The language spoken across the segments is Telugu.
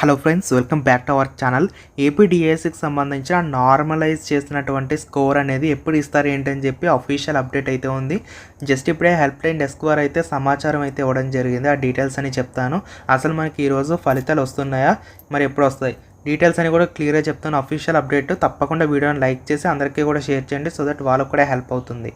Hello friends welcome back to our channel ఏపీడిఎస్సికి సంబంధించిన నార్మలైజ్ చేసినటువంటి స్కోర్ అనేది ఎప్పుడు ఇస్తారు ఏంటని చెప్పి అఫీషియల్ అప్డేట్ అయితే ఉంది. జస్ట్ ఇప్పుడే హెల్ప్ లైన్ డెస్క్ వారు అయితే సమాచారం అయితే ఇవ్వడం జరిగింది. ఆ డీటెయిల్స్ అని చెప్తాను. అసలు మనకి ఈరోజు ఫలితాలు వస్తున్నాయా? మరి ఎప్పుడు వస్తాయి? డీటెయిల్స్ అని కూడా క్లియర్గా చెప్తాను. అఫీషియల్ అప్డేట్ తప్పకుండా వీడియోని లైక్ చేసి అందరికీ కూడా షేర్ చేయండి. సో దట్ వాళ్ళకు కూడా హెల్ప్ అవుతుంది.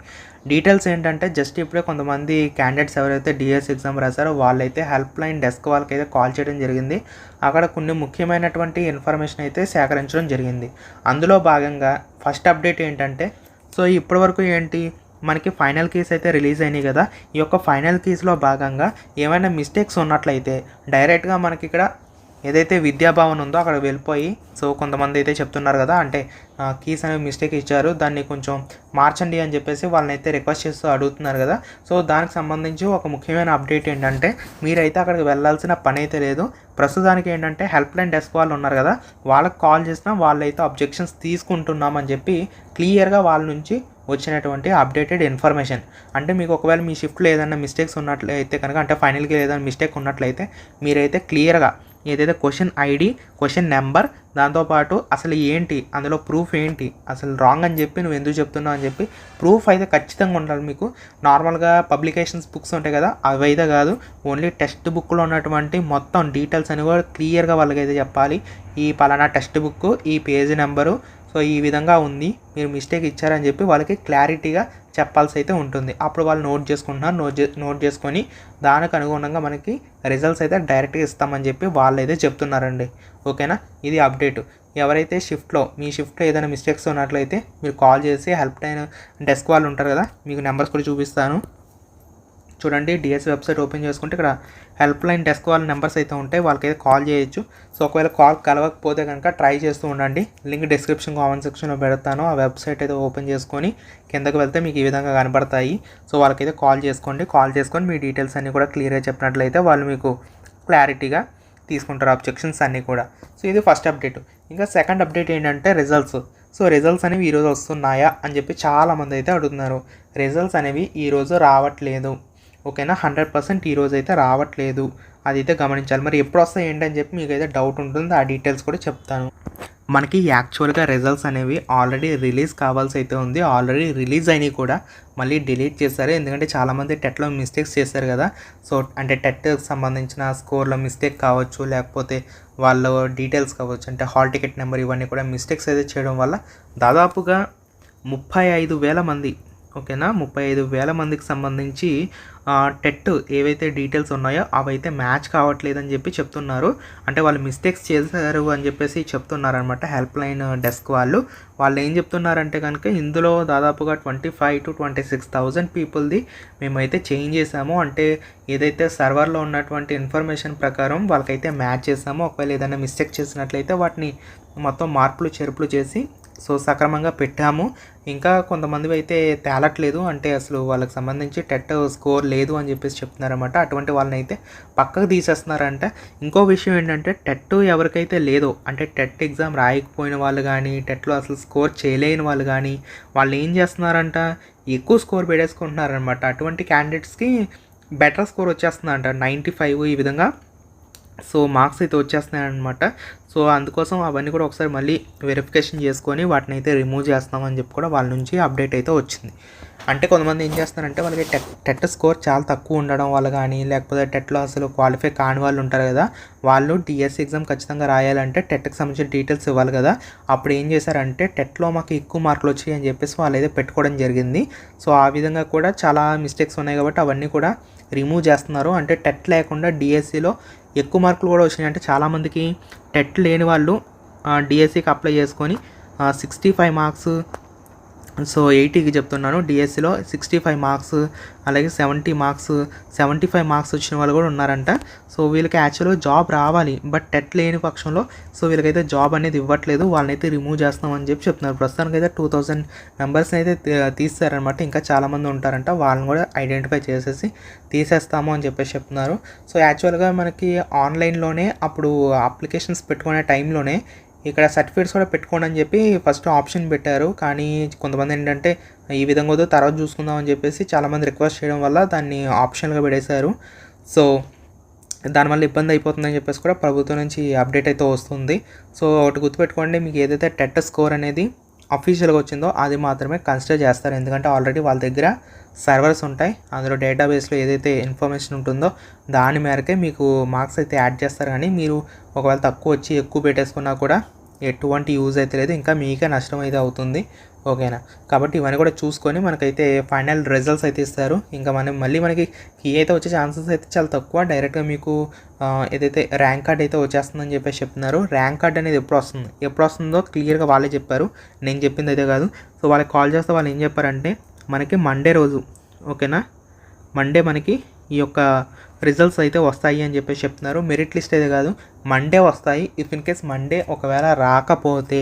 డీటెయిల్స్ ఏంటంటే జస్ట్ ఇప్పుడే కొంతమంది క్యాండిడేట్స్ ఎవరైతే డిఎస్ ఎగ్జామ్ రాశారో వాళ్ళైతే హెల్ప్ లైన్ డెస్క్ వాళ్ళకైతే కాల్ చేయడం జరిగింది. అక్కడ కొన్ని ముఖ్యమైనటువంటి ఇన్ఫర్మేషన్ అయితే సేకరించడం జరిగింది. అందులో భాగంగా ఫస్ట్ అప్డేట్ ఏంటంటే సో ఇప్పటివరకు ఏంటి మనకి ఫైనల్ కీస్ అయితే రిలీజ్ అయినాయి కదా. ఈ యొక్క ఫైనల్ కీస్లో భాగంగా ఏమైనా మిస్టేక్స్ ఉన్నట్లయితే డైరెక్ట్గా మనకి ఇక్కడ ఏదైతే విద్యాభవన్ ఉందో అక్కడ వెళ్ళిపోయి సో కొంతమంది అయితే చెప్తున్నారు కదా అంటే కీస్ అనేవి మిస్టేక్ ఇచ్చారు దాన్ని కొంచెం మార్చండి అని చెప్పేసి వాళ్ళని అయితే రిక్వెస్ట్ చేస్తూ అడుగుతున్నారు కదా. సో దానికి సంబంధించి ఒక ముఖ్యమైన అప్డేట్ ఏంటంటే మీరైతే అక్కడికి వెళ్ళాల్సిన పని అయితే లేదు. ప్రస్తుతానికి ఏంటంటే హెల్ప్ లైన్ డెస్క్ వాళ్ళు ఉన్నారు కదా వాళ్ళకి కాల్ చేసినా వాళ్ళైతే అబ్జెక్షన్స్ తీసుకుంటున్నామని చెప్పి క్లియర్గా వాళ్ళ నుంచి వచ్చినటువంటి అప్డేటెడ్ ఇన్ఫర్మేషన్ అంటే మీకు ఒకవేళ మీ షిఫ్ట్లో ఏదైనా మిస్టేక్స్ ఉన్నట్లయితే కనుక అంటే ఫైనల్గా ఏదైనా మిస్టేక్ ఉన్నట్లయితే మీరైతే క్లియర్గా ఏదైతే క్వశ్చన్ ఐడి క్వశ్చన్ నెంబర్ దాంతోపాటు అసలు ఏంటి అందులో ప్రూఫ్ ఏంటి అసలు రాంగ్ అని చెప్పి నువ్వు ఎందుకు చెప్తున్నావు అని చెప్పి ప్రూఫ్ అయితే ఖచ్చితంగా ఉండాలి మీకు. నార్మల్గా పబ్లికేషన్స్ బుక్స్ ఉంటాయి కదా అవి అయితే కాదు ఓన్లీ టెక్స్ట్ బుక్లో ఉన్నటువంటి మొత్తం డీటెయిల్స్ అని కూడా క్లియర్గా వాళ్ళకైతే చెప్పాలి. ఈ పలానా టెక్స్ట్ బుక్ ఈ పేజ్ నెంబరు సో ఈ విధంగా ఉంది. మీరు మిస్టేక్ ఇచ్చారని చెప్పి వాళ్ళకి క్లారిటీగా చెప్పాల్సి అయితే ఉంటుంది. అప్పుడు వాళ్ళు నోట్ చేసుకుంటున్నారు. నోట్ చే నోట్ చేసుకొని దానికి అనుగుణంగా మనకి రిజల్ట్స్ అయితే డైరెక్ట్గా ఇస్తామని చెప్పి వాళ్ళు అయితే చెప్తున్నారండి. ఓకేనా? ఇది అప్డేట్ ఎవరైతే షిఫ్ట్లో మీ షిఫ్ట్లో ఏదైనా మిస్టేక్స్ ఉన్నట్లయితే మీరు కాల్ చేసి హెల్ప్ లైన్ డెస్క్ వాళ్ళు ఉంటారు కదా మీకు నెంబర్స్ కూడా చూపిస్తాను. చూడండి డిఎస్ వెబ్సైట్ ఓపెన్ చేసుకుంటే ఇక్కడ హెల్ప్ లైన్ డెస్క్ వాళ్ళ నెంబర్స్ అయితే ఉంటాయి వాళ్ళకైతే కాల్ చేయొచ్చు. సో ఒకవేళ కాల్ కలవకపోతే కనుక ట్రై చేస్తూ ఉండండి. లింక్ డిస్క్రిప్షన్ కామెంట్ సెక్షన్లో పెడతాను. ఆ వెబ్సైట్ అయితే ఓపెన్ చేసుకొని కిందకి వెళ్తే మీకు ఈ విధంగా కనబడతాయి. సో వాళ్ళకైతే కాల్ చేసుకోండి. కాల్ చేసుకొని మీ డీటెయిల్స్ అన్నీ కూడా క్లియర్గా చెప్పినట్లయితే వాళ్ళు మీకు క్లారిటీగా తీసుకుంటారు అబ్జెక్షన్స్ అన్నీ కూడా. సో ఇది ఫస్ట్ అప్డేట్. ఇంకా సెకండ్ అప్డేట్ ఏంటంటే రిజల్ట్స్. సో రిజల్ట్స్ అనేవి ఈరోజు వస్తున్నాయా అని చెప్పి చాలామంది అయితే అడుగుతున్నారు. రిజల్ట్స్ అనేవి ఈరోజు రావట్లేదు. ఓకేనా? హండ్రెడ్ పర్సెంట్ ఈరోజు అయితే రావట్లేదు. అది అయితే గమనించాలి. మరి ఎప్పుడు వస్తాయి ఏంటని చెప్పి మీకు అయితే డౌట్ ఉంటుంది. ఆ డీటెయిల్స్ కూడా చెప్తాను. మనకి యాక్చువల్గా రిజల్ట్స్ అనేవి ఆల్రెడీ రిలీజ్ కావాల్సి అయితే ఉంది. ఆల్రెడీ రిలీజ్ అయినవి కూడా. మళ్ళీ డిలీట్ చేశారు. ఎందుకంటే చాలామంది టెట్లో మిస్టేక్స్ చేశారు కదా. సో అంటే టెట్కి సంబంధించిన స్కోర్లో మిస్టేక్ కావచ్చు లేకపోతే వాళ్ళ డీటెయిల్స్ కావచ్చు అంటే హాల్ టికెట్ నెంబర్ ఇవన్నీ కూడా మిస్టేక్స్ అయితే చేయడం వల్ల దాదాపుగా ముప్పై ఐదు వేల మంది ఓకేనా? ముప్పై ఐదు వేల మందికి సంబంధించి టెట్ ఏవైతే డీటెయిల్స్ ఉన్నాయో అవైతే మ్యాచ్ కావట్లేదని చెప్పి చెప్తున్నారు. అంటే వాళ్ళు మిస్టేక్స్ చేశారు అని చెప్పేసి చెప్తున్నారనమాట హెల్ప్ లైన్ డెస్క్ వాళ్ళు. వాళ్ళు ఏం చెప్తున్నారంటే కనుక ఇందులో దాదాపుగా twenty five to twenty six thousand పీపుల్ది మేమైతే చేంజ్ చేసాము అంటే ఏదైతే సర్వర్లో ఉన్నటువంటి ఇన్ఫర్మేషన్ ప్రకారం వాళ్ళకైతే మ్యాచ్ చేసాము ఒకవేళ ఏదైనా మిస్టేక్ చేసినట్లయితే వాటిని మొత్తం మార్పులు చెరుపులు చేసి సో సక్రమంగా పెట్టాము. ఇంకా కొంతమంది అయితే తేలట్లేదు. అంటే అసలు వాళ్ళకి సంబంధించి టెట్ స్కోర్ లేదు అని చెప్పేసి చెప్తున్నారన్నమాట. అటువంటి వాళ్ళని అయితే పక్కకు తీసేస్తున్నారంట. ఇంకో విషయం ఏంటంటే టెట్ ఎవరికైతే లేదో అంటే టెట్ ఎగ్జామ్ రాయకపోయిన వాళ్ళు కానీ టెట్లో అసలు స్కోర్ చేయలేని వాళ్ళు కానీ వాళ్ళు ఏం చేస్తున్నారంట? ఎక్కువ స్కోర్ పెట్టేసుకుంటున్నారనమాట అటువంటి క్యాండిడేట్స్కి బెటర్ స్కోర్ వచ్చేస్తుందంట. నైంటీ ఫైవ్ ఈ విధంగా. సో మార్క్స్ అయితే వచ్చేస్తున్నాయి అనమాట సో అందుకోసం అవన్నీ కూడా ఒకసారి మళ్ళీ వెరిఫికేషన్ చేసుకొని వాటిని అయితే రిమూవ్ చేస్తామని చెప్పి కూడా వాళ్ళ నుంచి అప్డేట్ అయితే వచ్చింది. అంటే కొంతమంది ఏం చేస్తారంటే వాళ్ళకి టెట్ టెట్ స్కోర్ చాలా తక్కువ ఉండడం వల్ల కానీ లేకపోతే టెట్లో అసలు క్వాలిఫై కాని వాళ్ళు ఉంటారు కదా వాళ్ళు డిఎస్సి ఎగ్జామ్ ఖచ్చితంగా రాయాలంటే టెట్కి సంబంధించిన డీటెయిల్స్ ఇవ్వాలి కదా. అప్పుడు ఏం చేశారంటే టెట్లో మాకు ఎక్కువ మార్కులు వచ్చాయి అని చెప్పేసి వాళ్ళు అయితే పెట్టుకోవడం జరిగింది. సో ఆ విధంగా కూడా చాలా మిస్టేక్స్ ఉన్నాయి కాబట్టి అవన్నీ కూడా రిమూవ్ చేస్తున్నారు. అంటే టెట్ లేకుండా డిఎస్సిలో ఎక్కువ మార్కులు కూడా వచ్చినాయి. అంటే చాలామందికి టెట్ లేని వాళ్ళు డిఎస్సికి అప్లై చేసుకొని సిక్స్టీ ఫైవ్ మార్క్స్ సో ఎయిటీకి చెప్తున్నాను డిఎస్సిలో సిక్స్టీ ఫైవ్ మార్క్స్ అలాగే seventy marks seventy five marks వచ్చిన వాళ్ళు కూడా ఉన్నారంట. సో వీళ్ళకి యాక్చువల్గా జాబ్ రావాలి బట్ టెట్ లేని పక్షంలో సో వీళ్ళకైతే జాబ్ అనేది ఇవ్వట్లేదు వాళ్ళనైతే రిమూవ్ చేస్తామని చెప్పి చెప్తున్నారు. ప్రస్తుతానికి అయితే టూ థౌజండ్ మెంబర్స్ని అయితే తీస్తారనమాట ఇంకా చాలామంది ఉంటారంట వాళ్ళని కూడా ఐడెంటిఫై చేసేసి తీసేస్తాము అని చెప్పేసి చెప్తున్నారు. సో యాక్చువల్గా మనకి ఆన్లైన్లోనే అప్పుడు అప్లికేషన్స్ పెట్టుకునే టైంలోనే ఇక్కడ సర్టిఫికేట్స్ కూడా పెట్టుకోండి అని చెప్పి ఫస్ట్ ఆప్షన్ పెట్టారు. కానీ కొంతమంది ఏంటంటే ఈ విధంగా వద్దు తర్వాత చూసుకుందాం అని చెప్పేసి చాలామంది రిక్వెస్ట్ చేయడం వల్ల దాన్ని ఆప్షన్గా పెట్టేశారు. సో దానివల్ల ఇబ్బంది అయిపోతుందని చెప్పేసి కూడా ప్రభుత్వం నుంచి అప్డేట్ అయితే వస్తుంది. సో ఒకటి గుర్తుపెట్టుకోండి మీకు ఏదైతే టెట్ స్కోర్ అనేది అఫీషియల్గా వచ్చిందో అది మాత్రమే కన్సిడర్ చేస్తారు. ఎందుకంటే ఆల్రెడీ వాళ్ళ దగ్గర సర్వర్స్ ఉంటాయి. అందులో డేటాబేస్లో ఏదైతే ఇన్ఫర్మేషన్ ఉంటుందో దాని మేరకే మీకు మార్క్స్ అయితే యాడ్ చేస్తారు. కానీ మీరు ఒకవేళ తక్కువ వచ్చి ఎక్కువ పెట్టేసుకున్నా కూడా ఎటువంటి యూజ్ అయితే లేదు ఇంకా మీకే నష్టం అయితే అవుతుంది. ఓకేనా? కాబట్టి ఇవన్నీ కూడా చూసుకొని మనకైతే ఫైనల్ రిజల్ట్స్ అయితే ఇస్తారు. ఇంకా మనం మళ్ళీ మనకి కీ అయితే వచ్చే ఛాన్సెస్ అయితే చాలా తక్కువ. డైరెక్ట్గా మీకు ఏదైతే ర్యాంక్ కార్డ్ అయితే వచ్చేస్తుందని చెప్పేసి చెప్తున్నారు. ర్యాంక్ కార్డ్ అనేది ఎప్పుడు వస్తుంది? ఎప్పుడు వస్తుందో క్లియర్గా వాళ్ళే చెప్పారు. నేను చెప్పింది అయితే కాదు. సో వాళ్ళకి కాల్ చేస్తే వాళ్ళు ఏం చెప్పారంటే మనకి మండే రోజు ఓకేనా? మండే మనకి ఈ యొక్క రిజల్ట్స్ అయితే వస్తాయి అని చెప్పేసి చెప్తున్నారు. మెరిట్ లిస్ట్ అయితే కాదు మండే వస్తాయి. ఇఫ్ ఇన్ కేస్ మండే ఒకవేళ రాకపోతే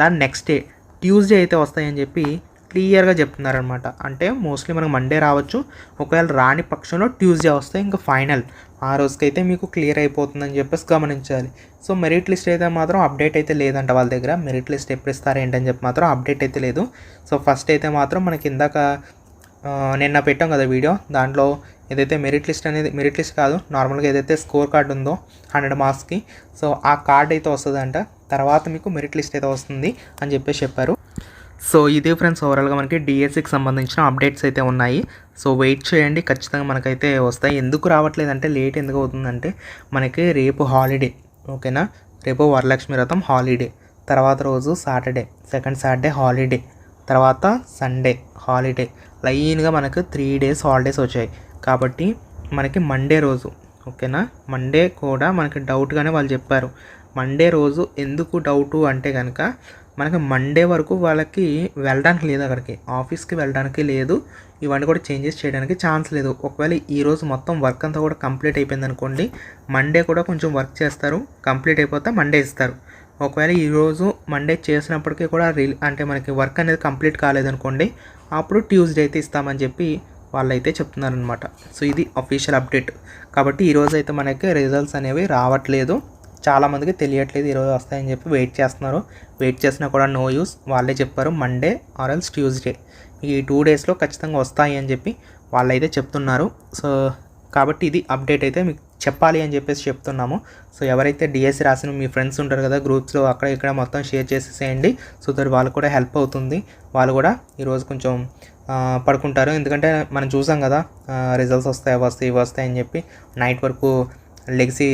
దాని నెక్స్ట్ డే ట్యూస్డే అయితే వస్తాయి అని చెప్పి క్లియర్గా చెప్తున్నారనమాట అంటే మోస్ట్లీ మనకు మండే రావచ్చు. ఒకవేళ రాని పక్షంలో ట్యూస్డే వస్తే ఇంకా ఫైనల్ ఆ రోజుకైతే మీకు క్లియర్ అయిపోతుందని చెప్పేసి గమనించాలి. సో మెరిట్ లిస్ట్ అయితే మాత్రం అప్డేట్ అయితే లేదంట వాళ్ళ దగ్గర. మెరిట్ లిస్ట్ ఎప్పుడు ఇస్తారు ఏంటని చెప్పి మాత్రం అప్డేట్ అయితే లేదు. సో ఫస్ట్ అయితే మాత్రం మనకి ఇందాక నిన్న పెట్టాం కదా వీడియో. దాంట్లో ఏదైతే మెరిట్ లిస్ట్ అనేది మెరిట్ లిస్ట్ కాదు నార్మల్గా ఏదైతే స్కోర్ కార్డ్ ఉందో హండ్రెడ్ మార్క్స్కి సో ఆ కార్డ్ అయితే వస్తుందంట. తర్వాత మీకు మెరిట్ లిస్ట్ అయితే వస్తుంది అని చెప్పేసి చెప్పారు. సో ఇదే ఫ్రెండ్స్ ఓవరాల్గా మనకి డిఎస్సికి సంబంధించిన అప్డేట్స్ అయితే ఉన్నాయి. సో వెయిట్ చేయండి ఖచ్చితంగా మనకైతే వస్తాయి. ఎందుకు రావట్లేదంటే లేట్ ఎందుకు అవుతుందంటే మనకి రేపు హాలిడే ఓకేనా రేపు వరలక్ష్మి వ్రతం హాలిడే తర్వాత రోజు సాటర్డే సెకండ్ సాటర్డే హాలిడే తర్వాత సండే హాలిడే లైన్గా మనకు త్రీ డేస్ హాలిడేస్ వచ్చాయి. కాబట్టి మనకి మండే రోజు ఓకేనా? మండే కూడా మనకి డౌట్గానే వాళ్ళు చెప్పారు. మండే రోజు ఎందుకు డౌటు అంటే కనుక మనకి మండే వరకు వాళ్ళకి వెళ్ళడానికి లేదు అక్కడికి. ఆఫీస్కి వెళ్ళడానికి లేదు. ఇవన్నీ కూడా చేంజెస్ చేయడానికి ఛాన్స్ లేదు. ఒకవేళ ఈరోజు మొత్తం వర్క్ అంతా కూడా కంప్లీట్ అయిపోయింది అనుకోండి మండే కూడా కొంచెం వర్క్ చేస్తారు. కంప్లీట్ అయిపోతే మండే ఇస్తారు. ఒకవేళ ఈరోజు మండే చేసినప్పటికీ కూడా రిల్ అంటే మనకి వర్క్ అనేది కంప్లీట్ కాలేదనుకోండి అప్పుడు ట్యూస్డే అయితే ఇస్తామని చెప్పి వాళ్ళైతే చెప్తున్నారనమాట సో ఇది అఫీషియల్ అప్డేట్ కాబట్టి ఈరోజు అయితే మనకి రిజల్ట్స్ అనేవి రావట్లేదు. చాలామందికి తెలియట్లేదు ఈరోజు వస్తాయని చెప్పి వెయిట్ చేస్తున్నారు. వెయిట్ చేసినా కూడా నో యూస్ వాళ్ళే చెప్పారు మండే ఆర్ ఎల్స్ ట్యూస్డే ఈ టూ డేస్లో ఖచ్చితంగా వస్తాయి అని చెప్పి వాళ్ళైతే చెప్తున్నారు. సో కాబట్టి ఇది అప్డేట్ అయితే మీకు చెప్పాలి అని చెప్పేసి చెప్తున్నాము. సో ఎవరైతే డిఎస్సి రాసిన మీ ఫ్రెండ్స్ ఉంటారు కదా గ్రూప్స్లో అక్కడ ఇక్కడ మొత్తం షేర్ చేసేసేయండి. సో దట్ వాళ్ళు కూడా హెల్ప్ అవుతుంది. వాళ్ళు కూడా ఈరోజు కొంచెం పడుకుంటారు. ఎందుకంటే మనం చూసాం కదా రిజల్ట్స్ వస్తాయి అవి వస్తాయి ఇవి వస్తాయి అని చెప్పి నైట్ వరకు లెగ్సి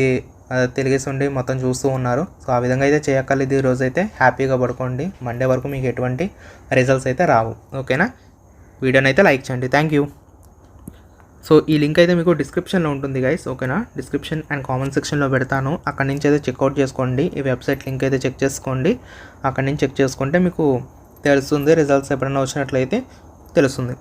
తిరిగేసి ఉండి మొత్తం చూస్తూ ఉన్నారు. సో ఆ విధంగా అయితే చేయక్కర్లేదు. ఈ రోజు అయితే హ్యాపీగా పడుకోండి. మండే వరకు మీకు ఎటువంటి రిజల్ట్స్ అయితే రావు. ఓకేనా? వీడియోని అయితే లైక్ చేయండి. థ్యాంక్ యూ సో ఈ లింక్ అయితే మీకు డిస్క్రిప్షన్లో ఉంటుంది గైస్ ఓకేనా డిస్క్రిప్షన్ అండ్ కామెంట్ సెక్షన్లో పెడతాను. అక్కడి నుంచి అయితే చెక్అవుట్ చేసుకోండి. ఈ వెబ్సైట్ లింక్ అయితే చెక్ చేసుకోండి. అక్కడి నుంచి చెక్ చేసుకుంటే మీకు తెలుస్తుంది రిజల్ట్స్ ఎప్పుడైనా వచ్చినట్లయితే తెలుస్తుంది.